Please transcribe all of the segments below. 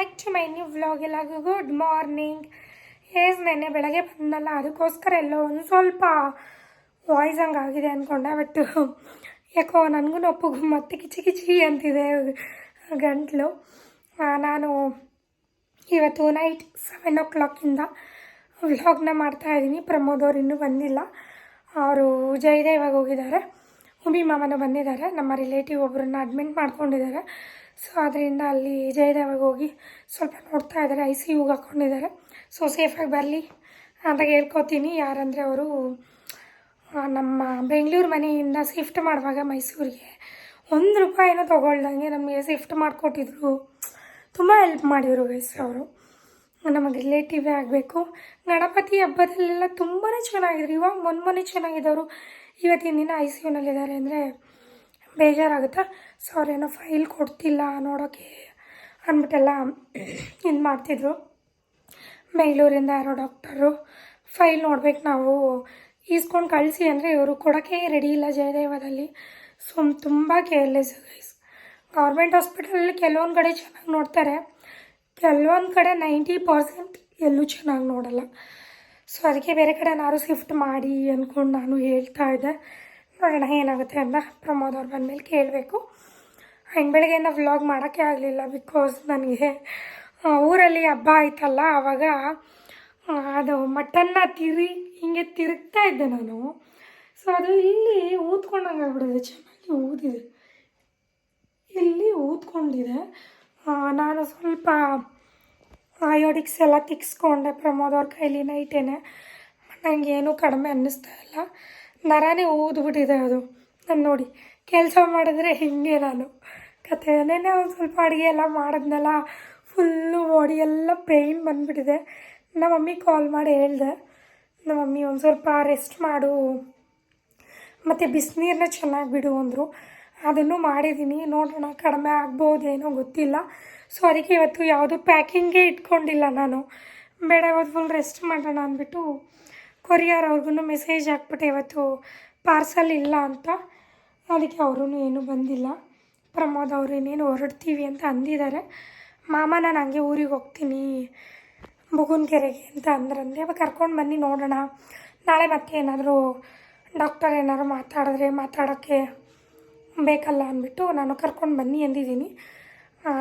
Back to my new vlog ಎಲ್ಲಗೂ good morning ಏಸ್ ನೆನ್ನೆ ಬೆಳಗ್ಗೆ ಬಂದಲ್ಲ, ಅದಕ್ಕೋಸ್ಕರ ಎಲ್ಲೋ ಒಂದು ಸ್ವಲ್ಪ ವಾಯ್ಸ್ ಹಂಗಾಗಿದೆ ಅಂದ್ಕೊಂಡೆ ಬಟ್ ಯಾಕೋ ನನಗೂ ನೊಪ್ಪು ಮತ್ತೆ ಕಿಚಿ ಕಿಚಿ ಅಂತಿದೆ ಗಂಟ್ಲು. ನಾನು ಇವತ್ತು ನೈಟ್ ಸೆವೆನ್ ಓ ಕ್ಲಾಕಿಂದ ವ್ಲಾಗ್ನ ಮಾಡ್ತಾಯಿದ್ದೀನಿ ಪ್ರಮೋದ್ ಅವ್ರು ಇನ್ನೂ ಬಂದಿಲ್ಲ. ಅವರು ಜಯದೇವಾಗ ಹೋಗಿದ್ದಾರೆ. ಉಮಿ ಮಾಮನ ಬಂದಿದ್ದಾರೆ. ನಮ್ಮ ರಿಲೇಟಿವ್ ಒಬ್ಬರನ್ನ ಅಡ್ಮಿಟ್ ಮಾಡ್ಕೊಂಡಿದ್ದಾರೆ. ಸೊ ಆದ್ದರಿಂದ ಅಲ್ಲಿ ಜಯದೇವಾಗ ಹೋಗಿ ಸ್ವಲ್ಪ ನೋಡ್ತಾ ಇದ್ದಾರೆ ಐ ಸಿ ಯುಗೆ ಹಾಕ್ಕೊಂಡಿದ್ದಾರೆ ಸೊ ಸೇಫಾಗಿ ಬರಲಿ ಅಂತ ಹೇಳ್ಕೊತೀನಿ. ಯಾರಂದರೆ ಅವರು ನಮ್ಮ ಬೆಂಗಳೂರು ಮನೆಯಿಂದ ಶಿಫ್ಟ್ ಮಾಡುವಾಗ ಮೈಸೂರಿಗೆ ಒಂದು ರೂಪಾಯಿನೂ ತೊಗೊಳ್ದಂಗೆ ನಮಗೆ ಶಿಫ್ಟ್ ಮಾಡಿಕೊಟ್ಟಿದ್ರು. ತುಂಬ ಹೆಲ್ಪ್ ಮಾಡಿದರು ಗೈಸ್ ಅವರು. ನಮಗೆ ರಿಲೇಟಿವೇ ಆಗಬೇಕು. ಗಣಪತಿ ಹಬ್ಬದಲ್ಲೆಲ್ಲ ತುಂಬಾ ಚೆನ್ನಾಗಿದ್ರು. ಇವಾಗ ಮೊನ್ನೆ ಮೊನ್ನೆ ಚೆನ್ನಾಗಿದ್ದವರು ಇವತ್ತಿನ ದಿನ ಐ ಸಿ ಯುನಲ್ಲಿದ್ದಾರೆ ಅಂದರೆ ಬೇಜಾರಾಗುತ್ತಾ. ಸೊ ಏನೋ ಫೈಲ್ ಕೊಡ್ತಿಲ್ಲ ನೋಡೋಕ್ಕೆ ಅಂದ್ಬಿಟ್ಟೆಲ್ಲ ಇದು ಮಾಡ್ತಿದ್ರು. ಬೆಂಗಳೂರಿಂದ ಯಾರೋ ಡಾಕ್ಟರು ಫೈಲ್ ನೋಡ್ಬೇಕು ನಾವು ಈಸ್ಕೊಂಡು ಕಳಿಸಿ ಅಂದರೆ ಇವರು ಕೊಡೋಕ್ಕೆ ರೆಡಿ ಇಲ್ಲ ಜಯದೇವದಲ್ಲಿ. ಸೊ ತುಂಬ ಕೇರ್ಲೆಸ್ ಗೈಸ್ ಗೌರ್ಮೆಂಟ್ ಹಾಸ್ಪಿಟಲಲ್ಲಿ ಕೆಲವೊಂದು ಕಡೆ ಚೆನ್ನಾಗಿ ನೋಡ್ತಾರೆ. ಕೆಲವೊಂದು ಕಡೆ ನೈಂಟಿ ಪರ್ಸೆಂಟ್ ಎಲ್ಲೂ ಚೆನ್ನಾಗಿ ನೋಡಲ್ಲ. ಸೊ ಅದಕ್ಕೆ ಬೇರೆ ಕಡೆ ನಾನು ಶಿಫ್ಟ್ ಮಾಡಿ ಅಂದ್ಕೊಂಡು ನಾನು ಹೇಳ್ತಾ ಇದ್ದೆ. ನೋಡೋಣ ಏನಾಗುತ್ತೆ ಅಂತ ಪ್ರಮೋದ್ ಅವ್ರು ಬಂದಮೇಲೆ ಕೇಳಬೇಕು. ಆ್ಯಂಡ್ ಬೆಳಗ್ಗೆಯಿಂದ ವ್ಲಾಗ್ ಮಾಡೋಕ್ಕೆ ಆಗಲಿಲ್ಲ ಬಿಕಾಸ್ ನನಗೆ ಊರಲ್ಲಿ ಹಬ್ಬ ಆಯ್ತಲ್ಲ ಆವಾಗ ಅದು ಮಟನ್ನ ತಿರಿ, ಹಿಂಗೆ ತಿರುಗ್ತಾ ಇದ್ದೆ ನಾನು. ಸೊ ಅದು ಇಲ್ಲಿ ಊದ್ಕೊಂಡಂಗೆ ಆಗ್ಬಿಡಿದೆ ಚೆನ್ನಾಗಿ ಊದಿದೆ. ಇಲ್ಲಿ ಊದ್ಕೊಂಡಿದೆ. ನಾನು ಸ್ವಲ್ಪ ಆಯೋಡಿಕ್ಸ್ ಎಲ್ಲ ತಿಕ್ಸ್ಕೊಂಡೆ ಪ್ರಮೋದ್ ಅವ್ರ ಕೈಲಿ ನೈಟೇನೆ ನನಗೆ ಏನೂ ಕಡಿಮೆ ಅನ್ನಿಸ್ತಾ ಇಲ್ಲ. ನರನೇ ಊದ್ಬಿಟ್ಟಿದೆ ಅದು. ನಾನು ನೋಡಿ, ಕೆಲಸ ಮಾಡಿದ್ರೆ ಹಿಂಗೆ ನಾನು. ಕತೆ ಒಂದು ಸ್ವಲ್ಪ ಅಡುಗೆ ಎಲ್ಲ ಮಾಡಿದ್ನಲ್ಲ ಫುಲ್ಲು ಬಾಡಿ ಎಲ್ಲ ಪೇಯ್ನ್ ಬಂದುಬಿಟ್ಟಿದೆ. ನಮ್ಮ ಮಮ್ಮಿ ಕಾಲ್ ಮಾಡಿ ಹೇಳ್ದೆ. ನಮ್ಮ ಮಮ್ಮಿ ಒಂದು ಸ್ವಲ್ಪ ರೆಸ್ಟ್ ಮಾಡು. ಮತ್ತು ಬಿಸಿನೀರನ್ನ ಚೆನ್ನಾಗಿ ಬಿಡು ಅಂದರು. ಅದನ್ನು ಮಾಡಿದ್ದೀನಿ ನೋಡೋಣ, ಕಡಿಮೆ ಆಗ್ಬೋದೇನೋ ಗೊತ್ತಿಲ್ಲ. ಸೊ ಅದಕ್ಕೆ ಇವತ್ತು ಯಾವುದು ಪ್ಯಾಕಿಂಗೇ ಇಟ್ಕೊಂಡಿಲ್ಲ ನಾನು. ಬೇಡ, ಇವತ್ತು ಫುಲ್ ರೆಸ್ಟ್ ಮಾಡೋಣ ಅಂದ್ಬಿಟ್ಟು ಕೊರಿಯರ್ ಅವ್ರಿಗೂ ಮೆಸೇಜ್ ಹಾಕ್ಬಿಟ್ಟೆ ಇವತ್ತು ಪಾರ್ಸಲ್ ಇಲ್ಲ ಅಂತ. ಅದಕ್ಕೆ ಅವರು ಏನೂ ಬಂದಿಲ್ಲ. ಪ್ರಮೋದ್ ಅವರು ಇನ್ನೇನು ಹೊರಡ್ತೀವಿ ಅಂತ ಅಂದಿದ್ದಾರೆ. ಮಾಮ, ನಾನು ಹಂಗೆ ಊರಿಗೆ ಹೋಗ್ತೀನಿ. ಬುಗುನ್ಕೆರೆಗೆ ಅಂತ ಅಂದ್ರಂದೆ. ಅವಾಗ ಕರ್ಕೊಂಡು ಬನ್ನಿ ನೋಡೋಣ. ನಾಳೆ ಮತ್ತೆ ಏನಾದರೂ ಡಾಕ್ಟರ್ ಏನಾದ್ರು ಮಾತಾಡಿದ್ರೆ ಮಾತಾಡೋಕ್ಕೆ ಬೇಕಲ್ಲ ಅಂದ್ಬಿಟ್ಟು ನಾನು ಕರ್ಕೊಂಡು ಬನ್ನಿ ಅಂದಿದ್ದೀನಿ.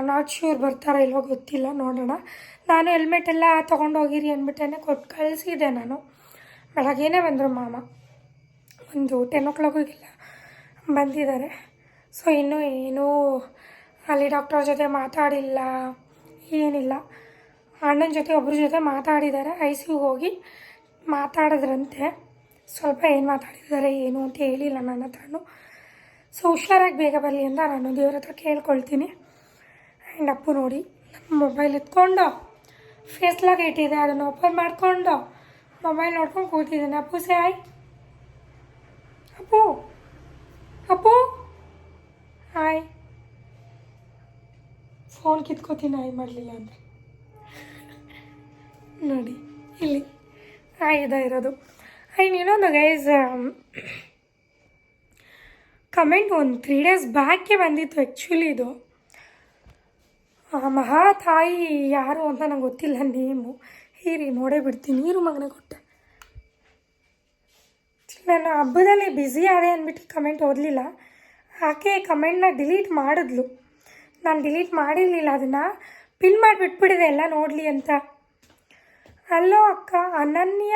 ನಾಟ್ ಶ್ಯೂರ್ ಬರ್ತಾರೋ ಇಲ್ವೋ ಗೊತ್ತಿಲ್ಲ, ನೋಡೋಣ. ನಾನು ಹೆಲ್ಮೆಟ್ ಎಲ್ಲ ತೊಗೊಂಡೋಗಿರಿ ಅಂದ್ಬಿಟ್ಟೇ ಕೊಟ್ಟು ಕಳಿಸಿದೆ ನಾನು. ಬೆಳಗ್ಗೆನೇ ಬಂದರು ಮಾಮ. ಒಂದು ಟೆನ್ ಓ ಕ್ಲಾಕಿಗೆಲ್ಲ ಬಂದಿದ್ದಾರೆ. ಸೊ ಇನ್ನೂ ಏನೂ ಅಲ್ಲಿ ಡಾಕ್ಟರ್ ಜೊತೆ ಮಾತಾಡಿಲ್ಲ. ಏನಿಲ್ಲ. ಅಣ್ಣನ ಜೊತೆ ಒಬ್ಬರ ಜೊತೆ ಮಾತಾಡಿದ್ದಾರೆ. ಐ ಸಿ ಹೋಗಿ ಮಾತಾಡಿದ್ರಂತೆ. ಸ್ವಲ್ಪ ಏನು ಮಾತಾಡಿದ್ದಾರೆ, ಏನು ಅಂತ ಹೇಳಿಲ್ಲ ನನ್ನ ಹತ್ರನೂ. ಸೊ ಹುಷಾರಾಗಿ ಬೇಗ ಬರಲಿ ಅಂತ ನಾನು ದೇವ್ರ ಹತ್ರ ಕೇಳ್ಕೊಳ್ತೀನಿ. ಆ್ಯಂಡ್ ಅಪ್ಪು ನೋಡಿ ಮೊಬೈಲ್ ಎತ್ಕೊಂಡು. ಫೇಸ್ ಲಾಗ್ ಇಟ್ಟಿದೆ, ಅದನ್ನು ಓಪನ್ ಮಾಡಿಕೊಂಡು. ಮೊಬೈಲ್ ನೋಡ್ಕೊಂಡು ಕೂತಿದ್ದಾನೆ. Appu say hi Appu Appu hi phone ಕಿತ್ಕೋತೀನಿ hi ಮಾಡಲಿಲ್ಲ ಅಂದರೆ. ನೋಡಿ, ಇಲ್ಲಿ ಹಾಯ್ ಇದೆ ಇರೋದು. ಆ್ಯಂಡ್ ಇನ್ನೊಂದು ಗೈಸ್ ಕಮೆಂಟ್ ಒಂದು ತ್ರೀ ಡೇಸ್ ಬ್ಯಾಕೆ ಬಂದಿತ್ತು ಆ್ಯಕ್ಚುಲಿ ಇದು. ಮಹಾ ತಾಯಿ ಯಾರು ಅಂತ ನಂಗೆ ಗೊತ್ತಿಲ್ಲ ನೇಮು ಹೀರಿ ನೋಡೇ ಬಿಡ್ತೀನಿ ನೀರು ಮಗನ ಕೊಟ್ಟೆ. ನಾನು ಹಬ್ಬದಲ್ಲಿ ಬ್ಯುಸಿ ಆದೆ ಅಂದ್ಬಿಟ್ಟು ಕಮೆಂಟ್ ಓದಲಿಲ್ಲ. ಆಕೆ ಕಮೆಂಟ್ನ ಡಿಲೀಟ್ ಮಾಡಿದ್ಲು. ನಾನು ಡಿಲೀಟ್ ಮಾಡಿರಲಿಲ್ಲ, ಅದನ್ನು ಪಿನ್ ಮಾಡಿಬಿಟ್ಬಿಟ್ಟಿದೆ ಎಲ್ಲ ನೋಡಲಿ ಅಂತ. ಅಲ್ಲೋ ಅಕ್ಕ, ಅನನ್ಯ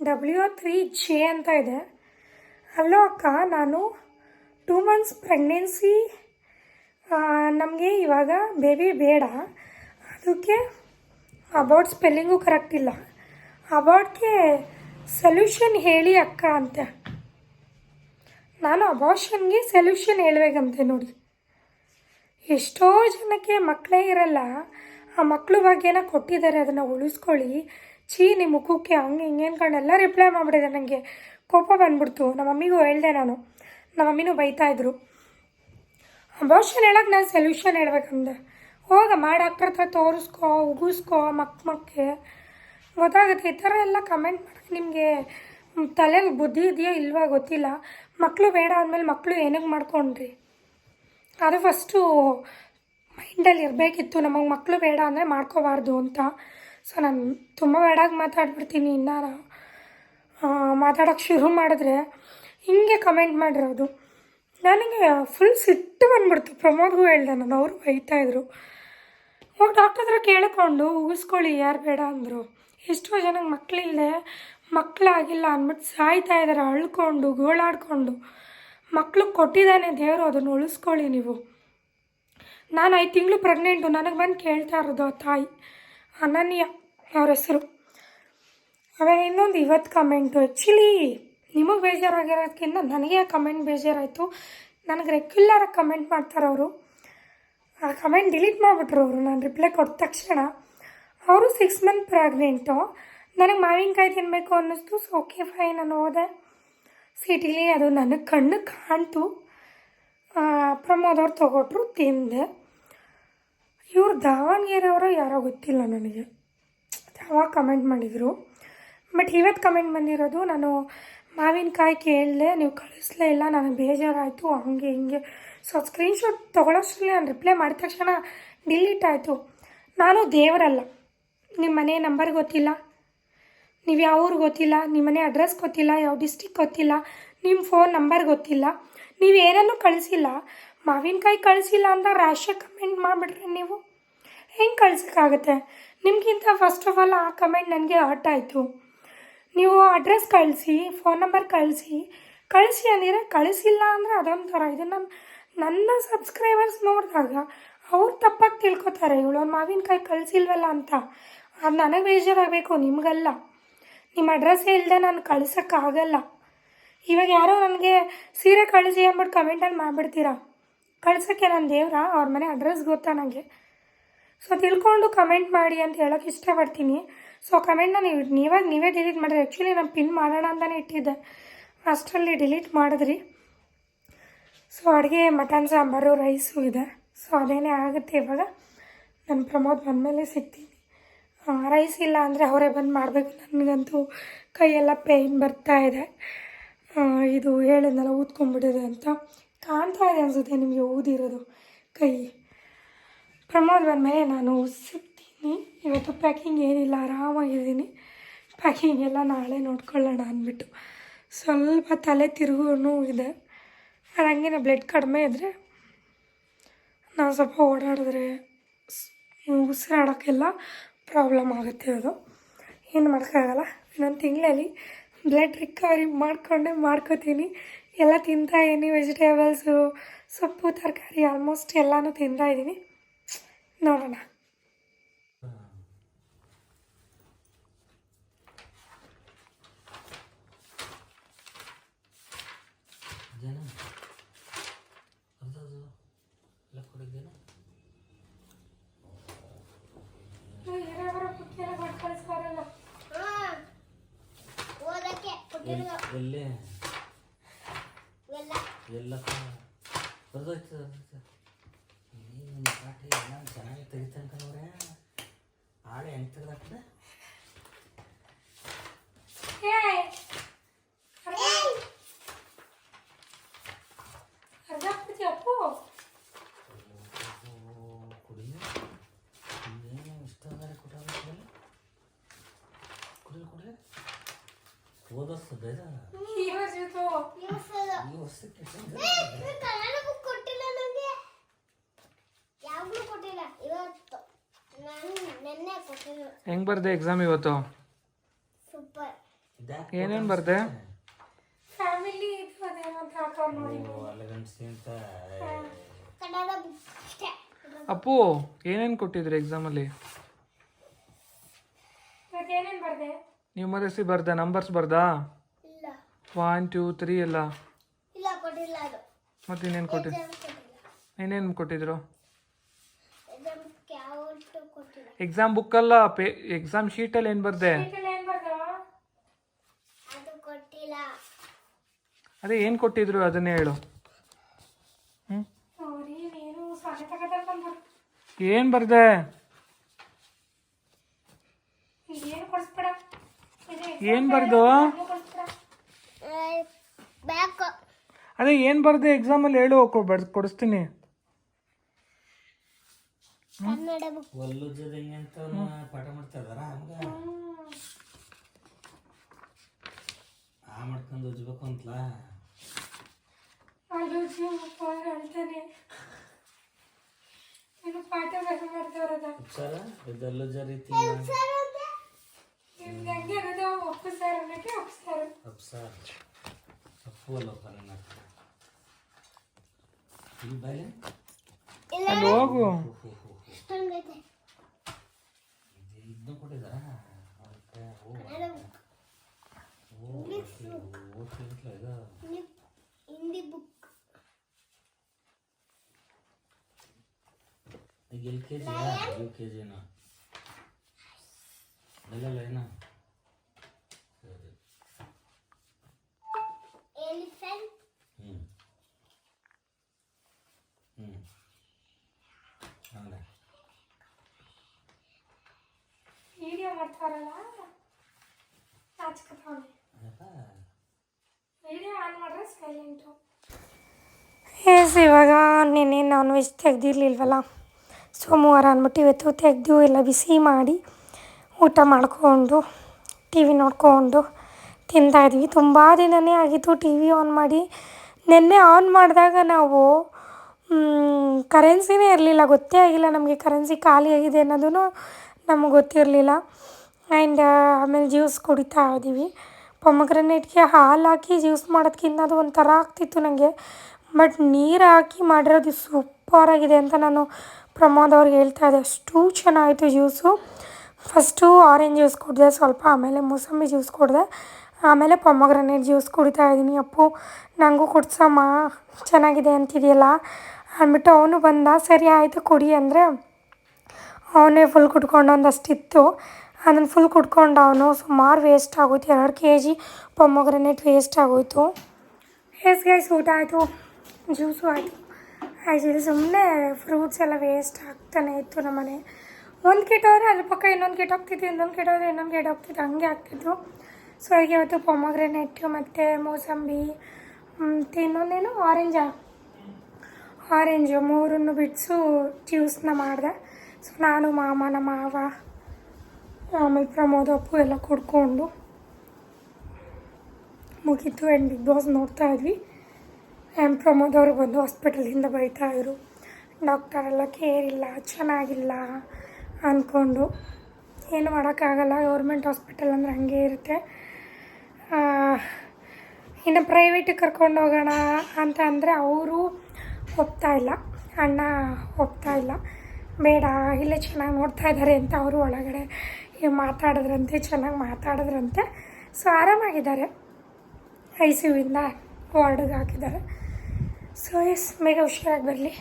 ಡಬ್ಲ್ಯೂ ತ್ರೀ ಜೆ ಅಂತ ಇದೆ. ಅಲ್ಲೋ ಅಕ್ಕ, ನಾನು ಟೂ ಮಂತ್ಸ್ ಪ್ರೆಗ್ನೆನ್ಸಿ ನಮಗೆ ಇವಾಗ ಬೇಬಿ ಬೇಡ. ಅದಕ್ಕೆ ಅಬೌಟ್ ಸ್ಪೆಲ್ಲಿಂಗು ಕರೆಕ್ಟ್ ಇಲ್ಲ. ಅಬೌಟ್ಗೆ ಸೊಲ್ಯೂಷನ್ ಹೇಳಿ ಅಕ್ಕ ಅಂತ. ನಾನು ಅಬಾಷನ್ಗೆ ಸೊಲ್ಯೂಷನ್ ಹೇಳಬೇಕಂತೆ ನೋಡಿ. ಎಷ್ಟೋ ಜನಕ್ಕೆ ಮಕ್ಕಳೇ ಇರಲ್ಲ, ಆ ಮಕ್ಕಳು ಬಗ್ಗೆನ ಕೊಟ್ಟಿದ್ದಾರೆ ಅದನ್ನು ಉಳಿಸ್ಕೊಳ್ಳಿ. ಚೀ ನಿಮ್ಮ ಮುಖಕ್ಕೆ ಹಂಗೆ ಹಿಂಗೆ ಅಂದ್ಕೊಂಡೆಲ್ಲ ರಿಪ್ಲೈ ಮಾಡಿಬಿಟ್ಟಿದೆ ನನಗೆ ಕೋಪ ಬಂದ್ಬಿಡ್ತು. ನಮ್ಮ ಮಮ್ಮಿಗೂ ಹೇಳಿದೆ ನಾನು. ನಮ್ಮ ಮಮ್ಮಿನೂ ಬೈತಾಯಿದ್ರು ಅಬಾಷನ್ ಹೇಳಕ್ಕೆ ನಾನು ಸೊಲ್ಯೂಷನ್ ಹೇಳ್ಬೇಕಂದೆ. ಹೋಗಮ್ಮ ಡಾಕ್ಟ್ರ್ ಹತ್ರ ತೋರಿಸ್ಕೊ, ಉಗಿಸ್ಕೊ ಮಕ್ ಮಕ್ಕೆ ಗೊತ್ತಾಗುತ್ತೆ, ಈ ಥರ ಎಲ್ಲ ಕಮೆಂಟ್ ಮಾಡೋಕ್ಕೆ ನಿಮಗೆ ತಲೆಯಲ್ಲಿ ಬುದ್ಧಿ ಇದೆಯೋ ಇಲ್ವಾ ಗೊತ್ತಿಲ್ಲ. ಮಕ್ಕಳು ಬೇಡ ಅಂದಮೇಲೆ ಮಕ್ಕಳು ಏನಕ್ಕೆ ಮಾಡ್ಕೊಂಡ್ರಿ? ಅದು ಫಸ್ಟು ಮೈಂಡ್ ಮೈಂಡಲ್ಲಿ ಇರಬೇಕಿತ್ತು. ನಮಗೆ ಮಕ್ಕಳು ಬೇಡ ಅಂದರೆ ಮಾಡ್ಕೋಬಾರ್ದು ಅಂತ. ಸೊ ನಾನು ತುಂಬ ಬೇಡಾಗಿ ಮಾತಾಡ್ಬಿಡ್ತೀನಿ ಇನ್ನಾರ. ಮಾತಾಡೋಕ್ಕೆ ಶುರು ಮಾಡಿದ್ರೆ ಹಿಂಗೆ ಕಮೆಂಟ್ ಮಾಡಿರೋದು. ನನಗೆ ಫುಲ್ ಸಿಟ್ಟು ಬಂದ್ಬಿಡ್ತು. ಪ್ರಮೋದ್ಗೂ ಹೇಳ್ದೆ ನಾನು, ಅವರು ಬೈತಾಯಿದ್ರು ಹೋಗಿ ಡಾಕ್ಟರ್ ಹತ್ರ ಕೇಳಿಕೊಂಡು ಉಗಿಸ್ಕೊಳ್ಳಿ, ಯಾರು ಬೇಡ ಅಂದರು. ಎಷ್ಟೋ ಜನಕ್ಕೆ ಮಕ್ಕಳಿಲ್ಲದೆ ಮಕ್ಕಳಾಗಿಲ್ಲ ಅಂದ್ಬಿಟ್ಟು ಸಾಯ್ತಾ ಇದ್ದಾರೆ ಅಳ್ಕೊಂಡು, ಗೋಳಾಡ್ಕೊಂಡು. ಮಕ್ಳು ಕೊಟ್ಟಿದ್ದಾನೆ ದೇವರು, ಅದನ್ನು ಉಳಿಸ್ಕೊಳ್ಳಿ ನೀವು. ನಾನು ಐದು ತಿಂಗಳು ಪ್ರೆಗ್ನೆಂಟು ನನಗೆ ಬಂದು ಕೇಳ್ತಾ ಇರೋದು ತಾಯಿ, ಅನನ್ಯ ಅವ್ರ ಹೆಸರು. ಆಮೇಲೆ ಇನ್ನೊಂದು ಇವತ್ತು ಕಮೆಂಟು ಆ್ಯಕ್ಚುಲಿ ನಿಮಗೆ ಬೇಜಾರಾಗಿರೋದಕ್ಕಿಂತ ನನಗೆ ಕಮೆಂಟ್ ಬೇಜಾರಾಯಿತು. ನನಗೆ ರೆಗ್ಯುಲರಾಗಿ ಕಮೆಂಟ್ ಮಾಡ್ತಾರೆ ಅವರು. ಆ ಕಮೆಂಟ್ ಡಿಲೀಟ್ ಮಾಡಿಬಿಟ್ರು ಅವರು. ನಾನು ರಿಪ್ಲೈ ಕೊಟ್ಟ ತಕ್ಷಣ, ಅವರು ಸಿಕ್ಸ್ ಮಂತ್ ಪ್ರಾಗ್ನೆಂಟು ನನಗೆ ಮಾವಿನಕಾಯಿ ತಿನ್ನಬೇಕು ಅನ್ನಿಸ್ತು. ಸೊ ಓಕೆ ಫೈ ನಾನು ಹೋದೆ. ಸಿಟಿಲಿ ಅದು ನನಗೆ ಕಣ್ಣು ಕಾಣ್ತು. ಪ್ರಮೋದ್ ಅವ್ರು ತೊಗೊಟ್ರು, ತಿಂದೆ. ಇವ್ರು ದಾವಣಗೆರೆಯವರು ಯಾರೋ ಗೊತ್ತಿಲ್ಲ ನನಗೆ. ಯಾವಾಗ ಕಮೆಂಟ್ ಮಾಡಿದರು. ಬಟ್ ಇವತ್ತು ಕಮೆಂಟ್ ಬಂದಿರೋದು ನಾನು ಮಾವಿನಕಾಯಿ ಕೇಳಿದೆ, ನೀವು ಕಳಿಸ್ಲೇ ಇಲ್ಲ, ನನಗೆ ಬೇಜಾರಾಯಿತು, ಹಂಗೆ ಹಿಂಗೆ. ಸೊ ಸ್ಕ್ರೀನ್ಶಾಟ್ ತೊಗೊಳೋಷ್ಟರಲ್ಲಿ ನಾನು ರಿಪ್ಲೈ ಮಾಡಿದ ತಕ್ಷಣ ಡಿಲೀಟ್ ಆಯಿತು. ನಾನು ದೇವರಲ್ಲ. ನಿಮ್ಮ ಮನೆ ನಂಬರ್ ಗೊತ್ತಿಲ್ಲ. ನೀವು ಯಾವ ಊರು ಗೊತ್ತಿಲ್ಲ, ನಿಮ್ಮ ಮನೆ ಅಡ್ರೆಸ್ ಗೊತ್ತಿಲ್ಲ, ಯಾವ ಡಿಸ್ಟಿಕ್ ಗೊತ್ತಿಲ್ಲ, ನಿಮ್ಮ ಫೋನ್ ನಂಬರ್ ಗೊತ್ತಿಲ್ಲ. ನೀವು ಏನನ್ನೂ ಕಳಿಸಿಲ್ಲ. ಮಾವಿನಕಾಯಿ ಕಳಿಸಿಲ್ಲ ಅಂತ ರ್ಯಾಶಾಗಿ ಕಮೆಂಟ್ ಮಾಡಿಬಿಟ್ರೆ ನೀವು? ಹೆಂಗೆ ಕಳ್ಸೋಕ್ಕಾಗುತ್ತೆ? ನಿಮಗಿಂತ ಫಸ್ಟ್ ಆಫ್ ಆಲ್ ಆ ಕಮೆಂಟ್ ನನಗೆ ಹರ್ಟ್ ಆಯಿತು. ನೀವು ಅಡ್ರೆಸ್ ಕಳಿಸಿ ಫೋನ್ ನಂಬರ್ ಕಳಿಸಿ. ಕಳಿಸಿ ಅಂದಿದ್ರೆ ಕಳಿಸಿಲ್ಲ ಅಂದರೆ ಅದೊಂಥರ ಇದು ನನ್ನ ನನ್ನ ಸಬ್ಸ್ಕ್ರೈಬರ್ಸ್ ನೋಡಿದಾಗ ಅವ್ರು ತಪ್ಪಾಗಿ ತಿಳ್ಕೊತಾರೆ. ಇವಳು ಮಾವಿನಕಾಯಿ ಕಳಿಸಿಲ್ವಲ್ಲ ಅಂತ. ಅದು ನನಗೆ ಬೇಜಾರಾಗಬೇಕು, ನಿಮಗಲ್ಲ. ನಿಮ್ಮ ಅಡ್ರೆಸ್ಸೇ ಇಲ್ಲದೆ ನಾನು ಕಳ್ಸೋಕ್ಕಾಗಲ್ಲ. ಇವಾಗ ಯಾರೋ ನನಗೆ ಸೀರೆ ಕಳಿಸಿ ಅಂದ್ಬಿಟ್ಟು ಕಮೆಂಟಲ್ಲಿ ಮಾಡಿಬಿಡ್ತೀರಾ? ಕಳ್ಸೋಕ್ಕೆ ನನ್ನ ದೇವ್ರ, ಅವ್ರ ಮನೆ ಅಡ್ರೆಸ್ ಗೊತ್ತಾ ನನಗೆ ಸೊ ತಿಳ್ಕೊಂಡು ಕಮೆಂಟ್ ಮಾಡಿ ಅಂತ ಹೇಳೋಕ್ಕೆ ಇಷ್ಟಪಡ್ತೀನಿ. ಸೊ ಕಮೆಂಟ್ನ ನೀವು ನೀವಾಗ ನೀವೇ ಡಿಲೀಟ್ ಮಾಡಿದ್ರಿ ಆ್ಯಕ್ಚುಲಿ ನಾನು ಪಿನ್ ಮಾಡೋಣ ಅಂತಲೇ ಇಟ್ಟಿದ್ದೆ. ಅಷ್ಟರಲ್ಲಿ ಡಿಲೀಟ್ ಮಾಡಿದ್ರಿ. ಸೊ ಅಡುಗೆ, ಮಟನ್, ಸಾಂಬಾರು ರೈಸು ಇದೆ. ಸೊ ಅದೇನೇ ಆಗುತ್ತೆ ಇವಾಗ? ನನ್ನ ಪ್ರಮೋದ್ ಬಂದಮೇಲೆ ಸಿಗ್ತೀನಿ. ರೈಸ್ ಇಲ್ಲ ಅಂದರೆ ಅವರೇ ಬಂದು ಮಾಡಬೇಕು. ನನಗಂತೂ ಕೈಯೆಲ್ಲ ಪೇಯ್ನ್ ಬರ್ತಾ ಇದೆ. ಇದು ಹೇಳಿದ್ನಲ್ಲ, ಊದ್ಕೊಂಡ್ಬಿಟ್ಟಿದೆ ಅಂತ. ಕಾಣ್ತಾ ಇದೆ ಅನಿಸುತ್ತೆ ನಿಮಗೆ ಊದಿರೋದು ಕೈ. ಪ್ರಮೋದ್ ಬಂದಮೇಲೆ ನಾನು ಇವತ್ತು ಪ್ಯಾಕಿಂಗ್ ಏನಿಲ್ಲ, ಆರಾಮಾಗಿದ್ದೀನಿ. ಪ್ಯಾಕಿಂಗ್ ಎಲ್ಲ ನಾಳೆ ನೋಡ್ಕೊಳ್ಳೋಣ ಅಂದ್ಬಿಟ್ಟು. ಸ್ವಲ್ಪ ತಲೆ ತಿರುಗೂ ಇದೆ. ಅದು ಬ್ಲಡ್ ಕಡಿಮೆ ಇದ್ದರೆ ನಾವು ಸ್ವಲ್ಪ ಓಡಾಡಿದ್ರೆ ಉಸಿರಾಡೋಕ್ಕೆಲ್ಲ ಪ್ರಾಬ್ಲಮ್ ಆಗುತ್ತೆ ಅದು. ಏನು ಮಾಡೋಕ್ಕಾಗಲ್ಲ? ಇನ್ನೊಂದು ತಿಂಗಳಲ್ಲಿ ಬ್ಲಡ್ ರಿಕವರಿ ಮಾಡ್ಕೊಂಡೆ ಮಾಡ್ಕೋತೀನಿ. ಎಲ್ಲ ತಿಂತಾ ಇದ್ದೀನಿ ವೆಜಿಟೇಬಲ್ಸು ಸೊಪ್ಪು, ತರಕಾರಿ ಆಲ್ಮೋಸ್ಟ್ ಎಲ್ಲನೂ ತಿಂತಾ ಇದ್ದೀನಿ. ನೋಡೋಣ ಜನ ಅದು ಎಲ್ಲ ಕೊಡಿದ್ದೇನೆ ಓದಕ್ಕೆ ಕೊಟ್ಟಿರುವ ಎಲ್ಲೇ ಎಲ್ಲ ಎಲ್ಲ ಬರ್ದೋಯ್ತು ನೀನು ಪಾಟಿ ಎಲ್ಲ ಚೆನ್ನಾಗಿ ತೆಗಿತಾನೆ ಕಣವ್ರೆ ಆಳೆ ಹೆಂಗೆ ತೆಗ್ದಾಕ್ತದೆ ಅಪ್ಪು ಕುಡಿ ಇನ್ನೇನು ಇಷ್ಟ ಅಂದರೆ ಕೊಟ್ಟಾಗ ಕುಡಿಲಿ ಕುಡಿಲಿ ಓದೋಷ್ಟು ಬೇಜಾರ ಇವತ್ತು ಈ ವರ್ಷಕ್ಕೆ ಕನ್ನಡ ಬುಕ್ ಕೊಟ್ಟಿಲ್ಲ ನನಗೆ ಯಾವಾಗಲೂ ಕೊಟ್ಟಿಲ್ಲ ಇವತ್ತು ನಾನು ನಿನ್ನೆ ಕೊಟ್ಟಿಲ್ಲ ಹೆಂಗ್ ಬರ್ದೆ ಎಕ್ಸಾಮ್ ಇವತ್ತು ಸೂಪರ್ ಏನೇನ್ ಬರ್ದೆ? ಫ್ಯಾಮಿಲಿ ಇದು ಅದೇನಂತ ಹಾಕೊಂಡು ನೋಡಿ ಅಲ್ಲಗನ್ಸಿ ಅಂತ ಕನ್ನಡ ಬುಕ್ ಅಷ್ಟೇ ಅಪ್ಪು ಏನೇನ್ ಕೊಟ್ಟಿದ್ರಿ ಎಕ್ಸಾಮಲ್ಲಿ ಇವತ್ತು ಏನೇನು ಬರ್ದೆ? ನೀವು ಮರೆಸಿ ಬರ್ದ ನಂಬರ್ಸ್ ಬರ್ದಾ? ಇಲ್ಲ. ಒನ್ ಟೂ ತ್ರೀ ಎಲ್ಲ. ಇಲ್ಲ ಕೊಟ್ಟಿಲ್ಲ ಅದು. ಮತ್ತೆ ಇನ್ನೇನು ಕೊಟ್ಟಿ ಎಕ್ಸಾಮ್ ಕೊಟ್ಟಿಲ್ಲ. ಇನ್ನೇನು ಕೊಟ್ಟಿದ್ರು? ಎಕ್ಸಾಮ್ ಯಾವತ್ತೂ ಕೊಟ್ಟಿಲ್ಲ. ಎಕ್ಸಾಮ್ ಬುಕ್ ಅಲ್ಲ ಪೇ ಎಕ್ಸಾಮ್ ಶೀಟಲ್ಲಿ ಏನು ಬರ್ದೆ? ಏನು ಬರ್ದವ ಅದು ಕೊಟ್ಟಿಲ್ಲ. ಅದೇ ಏನು ಕೊಟ್ಟಿದ್ರು ಅದನ್ನೇ ಹೇಳು. ಏನು ಬರ್ದೆ? ಏನು ಕೊಡಿಸ್ಬೇಡ ಏನ್ ಬರ್ದು? ಬ್ಯಾಕ್ ಅದೇ ಏನು ಬರ್ದೆ ಎಕ್ಸಾಮಲ್ಲಿ ಹೇಳು ಕೊ- ಬರ್ದ್ ಕೊಡಿಸ್ತೀನಿ ಕನ್ನಡ ಬುಕ್ ಒಲ್ಲುಜ್ಜದ ಹೆಂಗೆ ಅಂತ ಪಾಠ ಮಾಡ್ತಾ ಇದಾರ ಹಂಗ ಆ ಮಾಡ್ಕೊಂಡು ಉಜ್ಬೇಕು ಅಂತಲಾ ಅದು ಫೋನ್ ಹೇಳ್ತಾನೆ ಇನ್ನು ಪಾಠ ಬೇರೆ ಮಾಡ್ತಾ ಇರೋದ ಉಪ್ಸಾರ ಇದಲ್ಲುಜ್ಜ ರೀತಿ ನಿಮ್ಗೆ ಹಂಗೆ ಇರೋದು ಒಪ್ಪು ಸರ್ ಅನ್ನೋಕ್ಕೆ ಒಪ್ಸ್ತಾರೆ ಉಪ್ಸಾರ ಅಪ್ಪು ಅಲ್ಲಪ್ಪ ನನ್ನ ಇಲ್ಲಿ ಬಾಯ್ಲೆ ಇಲ್ಲ ಅಲ್ಲಿ ಹೋಗು ಇಷ್ಟೊಂದೈತೆ ಇದು ಇದನ್ನು ಕೊಟ್ಟಿದ್ದಾರ ಅದಕ್ಕೆ ಓ ಕನ್ನಡ ಬುಕ್ ಓ ಓದ್ತಿರ್ಲ ಇದು ಹಿಂದಿ ಬುಕ್ ಈಗ L K G U K ಜಿನ ಅಲ್ಲಲ್ಲ ಏನ ಸರಿ ಎಲಿಫೆಂಟ್ ಹ್ಞೂ ಹ್ಞೂ ಹೌದಾ ವಿಡಿಯೋ ಮಾಡ್ತಾರಲ್ಲ ನಾಚ್ಕೊತಾವನೆ ವಿಡಿಯೋ ಆನ್ ಮಾಡಿದ್ರೆ ಸೈಲೆಂಟು ಎಸ್ ಇವಾಗ ನಿನ್ನೆ ನಾನ್ ವೆಜ್ ತೆಗ್ದಿರ್ಲಿಲ್ವಲ್ಲ? ಸೋಮವಾರ ಅಂದ್ಬಿಟ್ಟು ಇವತ್ತು ತೆಗೆದು ಎಲ್ಲ ಬಿಸಿ ಮಾಡಿ ಊಟ ಮಾಡಿಕೊಂಡು ಟಿ ವಿ ತಿಂತಾ ತಿಂತಾಯಿದ್ವಿ ತುಂಬ ದಿನವೇ ಆಗಿತ್ತು ಟಿ ವಿ ಆನ್ ಮಾಡಿ. ನಿನ್ನೆ ಆನ್ ಮಾಡಿದಾಗ ನಾವು ಕರೆನ್ಸಿನೇ ಇರಲಿಲ್ಲ. ಗೊತ್ತೇ ಆಗಿಲ್ಲ ನಮಗೆ ಕರೆನ್ಸಿ ಖಾಲಿ ಆಗಿದೆ ಅನ್ನೋದು ನಮ್ಗೆ ಗೊತ್ತಿರಲಿಲ್ಲ. ಆ್ಯಂಡ್ ಆಮೇಲೆ ಜ್ಯೂಸ್ ಕುಡಿತಾ ಇದ್ದೀವಿ. ಪೊಮಗ್ರನೇಟ್ಗೆ ಹಾಲು ಹಾಕಿ ಜ್ಯೂಸ್ ಮಾಡೋದ್ಕಿಂತ ಅದು ಒಂಥರ ಆಗ್ತಿತ್ತು ನನಗೆ ಬಟ್ ನೀರು ಹಾಕಿ ಮಾಡಿರೋದು ಸೂಪರಾಗಿದೆ ಅಂತ ನಾನು ಪ್ರಮೋದ್ ಅವ್ರಿಗೆ ಹೇಳ್ತಾ ಇದ್ದೆ. ಅಷ್ಟು ಚೆನ್ನಾಗಿತ್ತು ಜ್ಯೂಸು. ಫಸ್ಟು ಆರೆಂಜ್ ಜ್ಯೂಸ್ ಕುಡಿದೆ, ಸ್ವಲ್ಪ ಆಮೇಲೆ ಮೂಸಂಬಿ ಜ್ಯೂಸ್ ಕುಡಿದೆ. ಆಮೇಲೆ ಪೊಮಗ್ರನೇಟ್ ಜ್ಯೂಸ್ ಕುಡಿತಾ ಇದ್ದೀನಿ. ಅಪ್ಪು ನನಗೂ ಕುಡ್ಸಮ್ಮ, ಚೆನ್ನಾಗಿದೆ ಅಂತಿದೆಯಲ್ಲ? ಅಂದ್ಬಿಟ್ಟು ಅವನು ಬಂದ, ಸರಿ ಆಯಿತು, ಕುಡಿ ಅಂದರೆ ಅವನೇ ಫುಲ್ ಕುಡ್ಕೊಂಡು ಒಂದಷ್ಟಿತ್ತು ಅದನ್ನು ಫುಲ್ ಕುಟ್ಕೊಂಡು ಅವನು ಸುಮಾರು ವೇಸ್ಟ್ ಆಗೋಯ್ತು. ಎರಡು ಕೆ ಜಿ ವೇಸ್ಟ್ ಆಗೋಯ್ತು. ಎಸ್ ಗೈಸ್ ಊಟ ಆಯಿತು. ಜ್ಯೂಸು ಆಯಿತು. ಆ್ಯಕ್ಚುಲಿ ಸುಮ್ಮನೆ ಫ್ರೂಟ್ಸ್ ಎಲ್ಲ ವೇಸ್ಟ್ ಆಗ್ತಾನೆ ಇತ್ತು ನಮ್ಮನೆ. ಒಂದು ಕೆಟ್ಟೋದ್ರೆ ಅದ್ರ ಪಕ್ಕ ಇನ್ನೊಂದು ಕೆಟ್ಟೋಗ್ತಿತ್ತು ಇನ್ನೊಂದು ಕೆಟ್ಟೋದ್ರೆ ಇನ್ನೊಂದು ಕೆಟ್ಟೋಗ್ತಿತ್ತು ಹಂಗೆ ಆಗ್ತಿತ್ತು. ಸೊ ಈಗ ಇವತ್ತು ಪೊಮೊಗ್ರನೇಟ್ ಮತ್ತು ಮೋಸಂಬಿ ಮತ್ತು ಇನ್ನೊಂದೇನು? ಆರೆಂಜಾ ಆರೆಂಜು ಮೂರನ್ನು ಬಿಡಿಸು ಜ್ಯೂಸನ್ನ ಮಾಡಿದೆ. ಸೊ ನಾನು, ಮಾಮ, ನಮ್ಮ ಮಾವ ಆಮೇಲೆ ಪ್ರಮೋದ ಅಪ್ಪು ಎಲ್ಲ ಕೊಡ್ಕೊಂಡು ಮುಗೀತು ಆ್ಯಂಡ್ ಬಿಗ್ ಬಾಸ್ ನೋಡ್ತಾ ಇದ್ವಿ. ಆ್ಯಂಡ್ ಪ್ರಮೋದ್ ಅವರು ಬಂದು ಹಾಸ್ಪಿಟಲಿಂದ ಬೈತಾ ಇದ್ರು. ಡಾಕ್ಟರ್ ಎಲ್ಲ ಕೇರ್ ಇಲ್ಲ, ಚೆನ್ನಾಗಿಲ್ಲ ಅಂದ್ಕೊಂಡು ಏನು ಮಾಡೋಕ್ಕಾಗಲ್ಲ ಗೌರ್ಮೆಂಟ್ ಹಾಸ್ಪಿಟಲ್ ಅಂದರೆ ಹಂಗೆ ಇರುತ್ತೆ. ಇನ್ನು ಪ್ರೈವೇಟಿಗೆ ಕರ್ಕೊಂಡು ಹೋಗೋಣ ಅಂತ ಅಂದರೆ ಅವರು ಒಪ್ತಾ ಇಲ್ಲ. ಅಣ್ಣ ಒಪ್ತಾ ಇಲ್ಲ. ಬೇಡ, ಇಲ್ಲೇ ಚೆನ್ನಾಗಿ ನೋಡ್ತಾ ಇದ್ದಾರೆ ಅಂತ ಅವರು ಒಳಗಡೆ ಮಾತಾಡಿದ್ರಂತೆ, ಚೆನ್ನಾಗಿ ಮಾತಾಡಿದ್ರಂತೆ. ಸೊ ಆರಾಮಾಗಿದ್ದಾರೆ. ಐ ಸಿ ಯುವಿಂದ ವಾರ್ಡ್ಗೆ ಹಾಕಿದ್ದಾರೆ. ಸೊ ಎಸ್ ಬೇಗ ಹುಷಾರಾಗಿ ಬರಲಿ.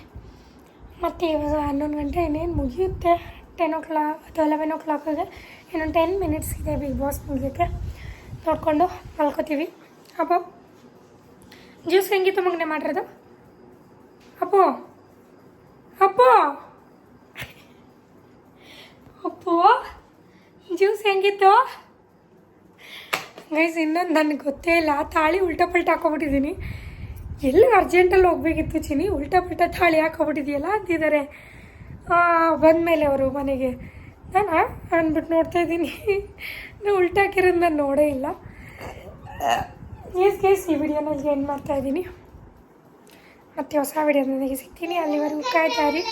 ಮತ್ತು ಇವಾಗ ಹನ್ನೊಂದು ಗಂಟೆ, ಇನ್ನೇನು ಮುಗಿಯುತ್ತೆ? ಟೆನ್ ಓ ಕ್ಲಾಕ್ ಅಥವಾ ಲೆವೆನ್ ಓ ಕ್ಲಾಕಿಗೆ ಇನ್ನೊಂದು ಟೆನ್ ಮಿನಿಟ್ಸ್ ಇದೆ ಬಿಗ್ ಬಾಸ್ ಮುಗಿಯೋಕ್ಕೆ. ನೋಡಿಕೊಂಡು ಮಲ್ಕೋತೀವಿ. ಅಪ್ಪೋ, ಜ್ಯೂಸ್ ಹೆಂಗಿತ್ತು ಮಗನೆ ಮಾಡಿರೋದು? ಅಪ್ಪೋ ಅಪ್ಪೋ ಅಪ್ಪೋ ಜ್ಯೂಸ್ ಹೆಂಗಿತ್ತು? ಗೈಸ್ ಇನ್ನೊಂದು ನನಗೆ ಗೊತ್ತೇ ಇಲ್ಲ. ತಾಳಿ ಉಲ್ಟಾ ಪಲ್ಟ ಹಾಕೊಬಿಟ್ಟಿದ್ದೀನಿ ಎಲ್ಲಿ ಅರ್ಜೆಂಟಲ್ಲಿ ಹೋಗ್ಬೇಕಿತ್ತು ಚಿನಿ ಉಲ್ಟಾ ಪಲ್ಟಾ ತಾಳಿ ಹಾಕೊಬಿಟ್ಟಿದೆಯಲ್ಲ ಅಂತಿದ್ದಾರೆ ಬಂದಮೇಲೆ ಅವರು ಮನೆಗೆ. ನಾನು? ಅಂದ್ಬಿಟ್ಟು ನೋಡ್ತಾ ಇದ್ದೀನಿ. ನಾನು ಉಲ್ಟಾ ಹಾಕಿರೋದು ನಾನು ನೋಡೇ ಇಲ್ಲ. ಎಸ್ ಗೈಸ್, ಈ ವಿಡಿಯೋನಲ್ಲಿ ಏನು ಮಾಡ್ತಾ ಇದ್ದೀನಿ? ಮತ್ತೆ ಹೊಸ ವಿಡಿಯೋದೊಂದಿಗೆ ಸಿಗ್ತೀನಿ. ಅಲ್ಲಿವರೆಗೂ ಕಾಯ್ತಾ ಇರಿ.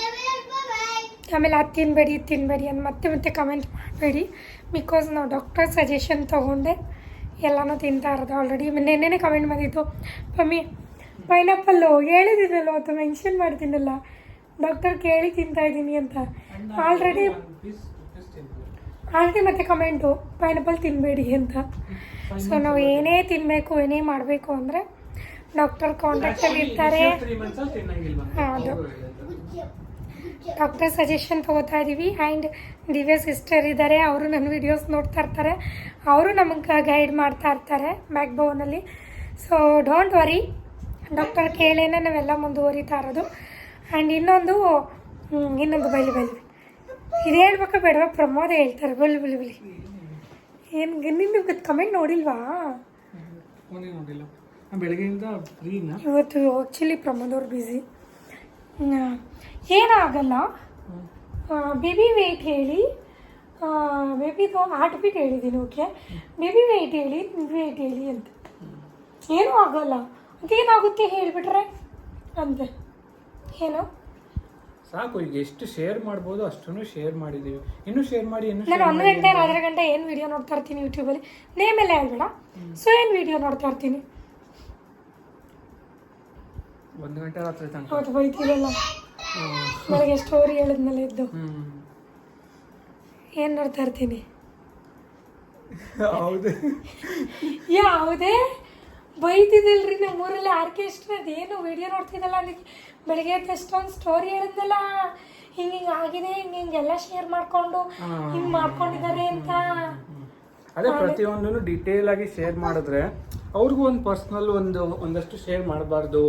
ಆಮೇಲೆ ಅದು ತಿನ್ನಬೇಡಿ ಇದು ತಿನ್ನಬೇಡಿ ಅಂತ ಮತ್ತೆ ಮತ್ತೆ ಕಮೆಂಟ್ ಮಾಡಬೇಡಿ. ಬಿಕಾಸ್ ನಾವು ಡಾಕ್ಟರ್ ಸಜೆಷನ್ ತೊಗೊಂಡೆ ಎಲ್ಲನೂ ತಿಂತಾ ಇರೋದು ಆಲ್ರೆಡಿ ನೆನ್ನೆನೇ ಕಮೆಂಟ್ ಮಾಡಿದ್ದು ಮಮ್ಮಿ ಪೈನಾಪಲ್ಲು ಹೇಳಿದ್ದೀನಲ್ಲ ಅಥವಾ ಮೆನ್ಷನ್ ಮಾಡ್ತೀನಲ್ಲ. ಡಾಕ್ಟರ್ ಕೇಳಿ ತಿಂತಾ ಇದ್ದೀನಿ ಅಂತ. ಆಲ್ರೆಡಿ ಆಲ್ರೆಡಿ ಮತ್ತೆ ಕಮೆಂಟು ಪೈನಾಪಲ್ ತಿನ್ನಬೇಡಿ ಅಂತ. ಸೊ ನಾವು ಏನೇ ತಿನ್ನಬೇಕು ಏನೇ ಮಾಡಬೇಕು ಅಂದರೆ ಡಾಕ್ಟರ್ ಕಾಂಟ್ಯಾಕ್ಟಲ್ಲಿ ಇರ್ತಾರೆ. ಹೌದು ಡಾಕ್ಟರ್ ಸಜೆಷನ್ ತೊಗೋತಾ ಇದ್ದೀವಿ ಆ್ಯಂಡ್ ದಿವ್ಯ ಸಿಸ್ಟರ್ ಇದ್ದಾರೆ ಅವರು ನನ್ನ ವಿಡಿಯೋಸ್ ನೋಡ್ತಾ ಇರ್ತಾರೆ. ಅವರು ನಮಗೆ ಗೈಡ್ ಮಾಡ್ತಾ ಇರ್ತಾರೆ ಬ್ಯಾಕ್ ಬೋನಲ್ಲಿ ಸೊ ಡೋಂಟ್ ವರಿ ಡಾಕ್ಟರ್ ಕೇಳೇನೆ ನಾವೆಲ್ಲ ಮುಂದುವರಿತಾ ಇರೋದು. ಆ್ಯಂಡ್ ಇನ್ನೊಂದು ಇನ್ನೊಂದು ಬೈಲಿ ಬೈಲಿ. ಇದು ಹೇಳ್ಬೇಕಾ ಬೇಡವಾ? ಪ್ರಮೋದ ಹೇಳ್ತಾರೆ. ಬಲಿ ಬಲಿ ಬಲಿ. ಏನು ನಿಮ್ಗೆ ಕಮೆಂಟ್ ನೋಡಿಲ್ವಾ? ಇವತ್ತು ಆ್ಯಕ್ಚುಲಿ ಪ್ರಮೋದ್ ಅವ್ರು ಬ್ಯುಸಿ ಏನಾಗಲ್ಲ. ಬೇಬಿ ವೆಯ್ಟ್ ಹೇಳಿ. ಬೇಬಿದು ಹಾರ್ಟ್ ಬಿಟ್ ಹೇಳಿದ್ದೀನಿ ಓಕೆ ಬೇಬಿ ವೆಯ್ಟ್ ಹೇಳಿ ವೆಯ್ಟ್ ಹೇಳಿ ಅಂತ. ಏನೂ ಆಗೋಲ್ಲ. ಏನಾಗುತ್ತೆ ಹೇಳಿಬಿಟ್ರೆ? ಅಂತೆ ಏನು? ಸಾಕು ಈಗ ಎಷ್ಟು ಶೇರ್ ಮಾಡ್ಬೋದು ಅಷ್ಟನ್ನು ಶೇರ್ ಮಾಡಿದೀವಿ ಇನ್ನೂ ಶೇರ್ ಮಾಡಿ ಇನ್ನೂ ನಾನು ಒಂದು ಗಂಟೆ ಅರ್ಧ ಗಂಟೆ ಏನು ವಿಡಿಯೋ ನೋಡ್ತಾ ಇರ್ತೀನಿ ಯೂಟ್ಯೂಬಲ್ಲಿ ನೇಮ್ ಎಲ್ಲ ಹೇಳ್ಬೇಡ. ಸೊ ಏನು ವಿಡಿಯೋ ನೋಡ್ತಾ ಇರ್ತೀನಿ? ಒಂದು ಗಂಟೆ ರಾತ್ರಿ ತನಕ. ಅದು ಬೈತಿರಲ್ಲ ನನಗೆ ಸ್ಟೋರಿ ಹೇಳಿದ್ಮೇಲೆ ಇದ್ದು ಏನು ನೋಡ್ತಾ ಇರ್ತೀನಿ? ಹೌದು. ಯಾವುದೇ ಬೈತಿದ್ದಿಲ್ರಿ ನಮ್ಮ ಊರಲ್ಲಿ ಆರ್ಕೆಸ್ಟ್ರಾ ಅದೇನು ವಿಡಿಯೋ ನೋಡ್ತಿದ್ದಲ್ಲ ನಿಮಗೆ ಬೆಳಗ್ಗೆ ಎದ್ದು ಎಷ್ಟೊಂದು ಸ್ಟೋರಿ ಹೇಳಿದ್ನಲ್ಲ. ಹಿಂಗೆ ಹಿಂಗೆ ಆಗಿದೆ ಹಿಂಗೆ ಹಿಂಗೆಲ್ಲ ಶೇರ್ ಮಾಡ್ಕೊಂಡು ಹಿಂಗೆ ಮಾಡ್ಕೊಂಡಿದ್ದಾರೆ ಅಂತ. ಅದೇ ಪ್ರತಿಯೊಂದನ್ನು ಡೀಟೇಲ್ ಆಗಿ ಶೇರ್ ಮಾಡಿದ್ರೆ ಅವ್ರಿಗೂ ಒಂದು ಪರ್ಸ್ನಲ್ ಒಂದು ಒಂದಷ್ಟು ಶೇರ್ ಮಾಡಬಾರ್ದು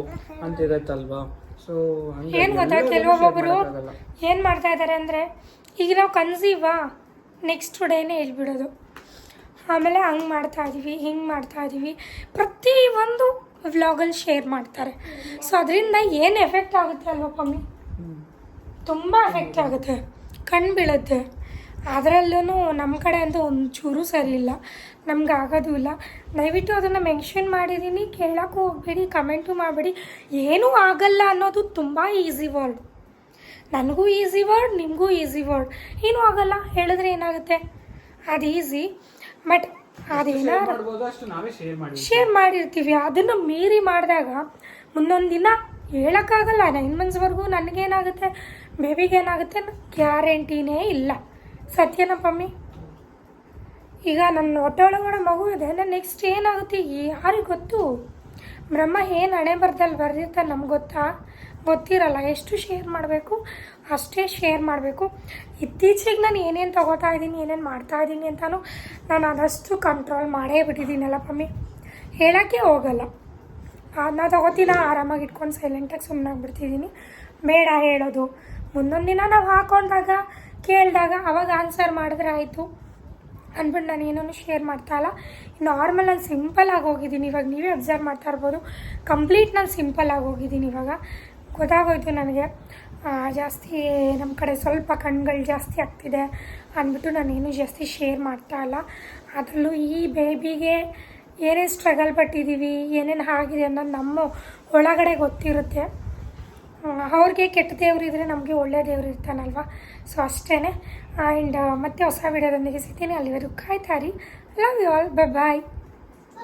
ಅಂತ ಇರತ್ತಲ್ವಾ? ಸೊ ಏನು ಗೊತ್ತಾ? ಕೆಲವೊಬ್ಬೊಬ್ಬರು ಏನು ಮಾಡ್ತಾ ಇದ್ದಾರೆ ಅಂದರೆ ಈಗ ನಾವು ಕನ್ಸೀವಾ? ನೆಕ್ಸ್ಟ್ ಡೇನೇ ಹೇಳ್ಬಿಡೋದು. ಆಮೇಲೆ ಹಂಗೆ ಮಾಡ್ತಾ ಇದ್ದೀವಿ ಹಿಂಗೆ ಮಾಡ್ತಾ ಇದ್ದೀವಿ ಪ್ರತಿ ಒಂದು ವ್ಲಾಗಲ್ಲಿ ಶೇರ್ ಮಾಡ್ತಾರೆ. ಸೊ ಅದರಿಂದ ಏನು ಎಫೆಕ್ಟ್ ಆಗುತ್ತೆ ಅಲ್ವಾ ಪಮ್ಮಿ? ತುಂಬ ಎಫೆಕ್ಟ್ ಆಗುತ್ತೆ. ಕಣ್ಣು ಬೀಳುತ್ತೆ. ಅದರಲ್ಲೂ ನಮ್ಮ ಕಡೆ ಅಂತೂ ಒಂಚೂರು ಸರಿ ಇಲ್ಲ ನಮ್ಗೆ ಆಗೋದೂ ಇಲ್ಲ. ದಯವಿಟ್ಟು ಅದನ್ನು ಮೆನ್ಷನ್ ಮಾಡಿದ್ದೀನಿ ಕೇಳೋಕ್ಕೂ ಹೋಗಬೇಡಿ ಕಮೆಂಟು ಮಾಡಬೇಡಿ. ಏನೂ ಆಗಲ್ಲ ಅನ್ನೋದು ತುಂಬ ಈಸಿ ವರ್ಡ್ ನನಗೂ ಈಸಿ ವರ್ಡ್ ನಿಮಗೂ ಈಸಿ ವರ್ಡ್ ಏನೂ ಆಗಲ್ಲ. ಹೇಳಿದ್ರೆ ಏನಾಗುತ್ತೆ? ಅದು ಈಸಿ ಬಟ್ ಅದೇನಾರು ಶೇರ್ ಮಾಡಿರ್ತೀವಿ. ಅದನ್ನು ಮೀರಿ ಮಾಡಿದಾಗ ಮುಂದೊಂದು ದಿನ ಹೇಳೋಕ್ಕಾಗಲ್ಲ. ನೈನ್ ಮಂತ್ಸ್ವರೆಗೂ ನನಗೇನಾಗುತ್ತೆ? ಬೇಬಿಗೇನಾಗುತ್ತೆ ಗ್ಯಾರಂಟಿನೇ ಇಲ್ಲ. ಸತ್ಯನ ಪಮ್ಮಿ? ಈಗ ನನ್ನ ಹೊಟ್ಟೆ ಒಳಗಡೆ ಮಗು ಇದೆ. ನೆಕ್ಸ್ಟ್ ಏನಾಗುತ್ತೆ ಯಾರಿಗೆ ಗೊತ್ತು? ಬ್ರಹ್ಮ ಏನು ಹಣೆ ಬರ್ದಲ್ಲಿ ಬರ್ದಿರ್ತಾರೆ ನಮ್ಗೆ ಗೊತ್ತಾ? ಗೊತ್ತಿರಲ್ಲ. ಎಷ್ಟು ಶೇರ್ ಮಾಡಬೇಕು? ಅಷ್ಟೇ ಶೇರ್ ಮಾಡಬೇಕು. ಇತ್ತೀಚೆಗೆ ನಾನು ಏನೇನು ತೊಗೋತಾ ಇದ್ದೀನಿ, ಏನೇನು ಮಾಡ್ತಾ ಇದ್ದೀನಿ ಅಂತಲೂ ನಾನು ಅದಷ್ಟು ಕಂಟ್ರೋಲ್ ಮಾಡೇ ಬಿಟ್ಟಿದ್ದೀನಲ್ಲ ಪಮ್ಮಿ. ಹೇಳೋಕ್ಕೆ ಹೋಗಲ್ಲ. ಅದನ್ನ ತೊಗೋತೀನ. ಆರಾಮಾಗಿ ಇಟ್ಕೊಂಡು ಸೈಲೆಂಟಾಗಿ ಸುಮ್ಮನಾಗ್ಬಿಡ್ತಿದ್ದೀನಿ ಬೇಡ ಹೇಳೋದು. ಮುಂದೊಂದು ದಿನ ನಾವು ಹಾಕೊಂಡಾಗ ಕೇಳಿದಾಗ ಅವಾಗ ಆನ್ಸರ್ ಮಾಡಿದ್ರೆ ಆಯಿತು. ಅಂದ್ಬಿಟ್ಟು ನಾನು ಏನೂ ಶೇರ್ ಮಾಡ್ತಾ ಇಲ್ಲ. ನಾರ್ಮಲ್ ನಾನು ಸಿಂಪಲ್ ಆಗಿ ಹೋಗಿದ್ದೀನಿ. ಇವಾಗ ನೀವೇ ಅಬ್ಸರ್ವ್ ಮಾಡ್ತಾ ಇರ್ಬೋದು. ಕಂಪ್ಲೀಟ್ ನಾನು ಆಗಿ ಹೋಗಿದ್ದೀನಿ ಇವಾಗ. ಗೊತ್ತಾಗೋಯ್ತು ನನಗೆ. ಜಾಸ್ತಿ ನಮ್ಮ ಕಡೆ ಸ್ವಲ್ಪ ಕಣ್ಗಳು ಜಾಸ್ತಿ ಆಗ್ತಿದೆ ಅಂದ್ಬಿಟ್ಟು ನಾನೇನು ಜಾಸ್ತಿ ಶೇರ್ ಮಾಡ್ತಾ ಇಲ್ಲ. ಅದರಲ್ಲೂ ಈ ಬೇಬಿಗೆ ಏನೇನು ಸ್ಟ್ರಗಲ್ ಪಟ್ಟಿದ್ದೀವಿ, ಏನೇನು ಆಗಿದೆ ಅನ್ನೋದು ನಮ್ಮ ಒಳಗಡೆ ಗೊತ್ತಿರುತ್ತೆ. ಅವ್ರಿಗೆ ಕೆಟ್ಟ ದೇವರು ಇದ್ದರೆ ನಮಗೆ ಒಳ್ಳೆ ದೇವರು ಇರ್ತಾನಲ್ವ? ಸೊ ಅಷ್ಟೇ ಆ್ಯಂಡ್ ಮತ್ತೆ ಹೊಸ ವಿಡಿಯೋದೊಂದಿಗೆ ಸಿಗ್ತೀನಿ. ಅಲ್ಲಿವರೆಗೂ ಕಾಯ್ತಾರಿ love you all bye bye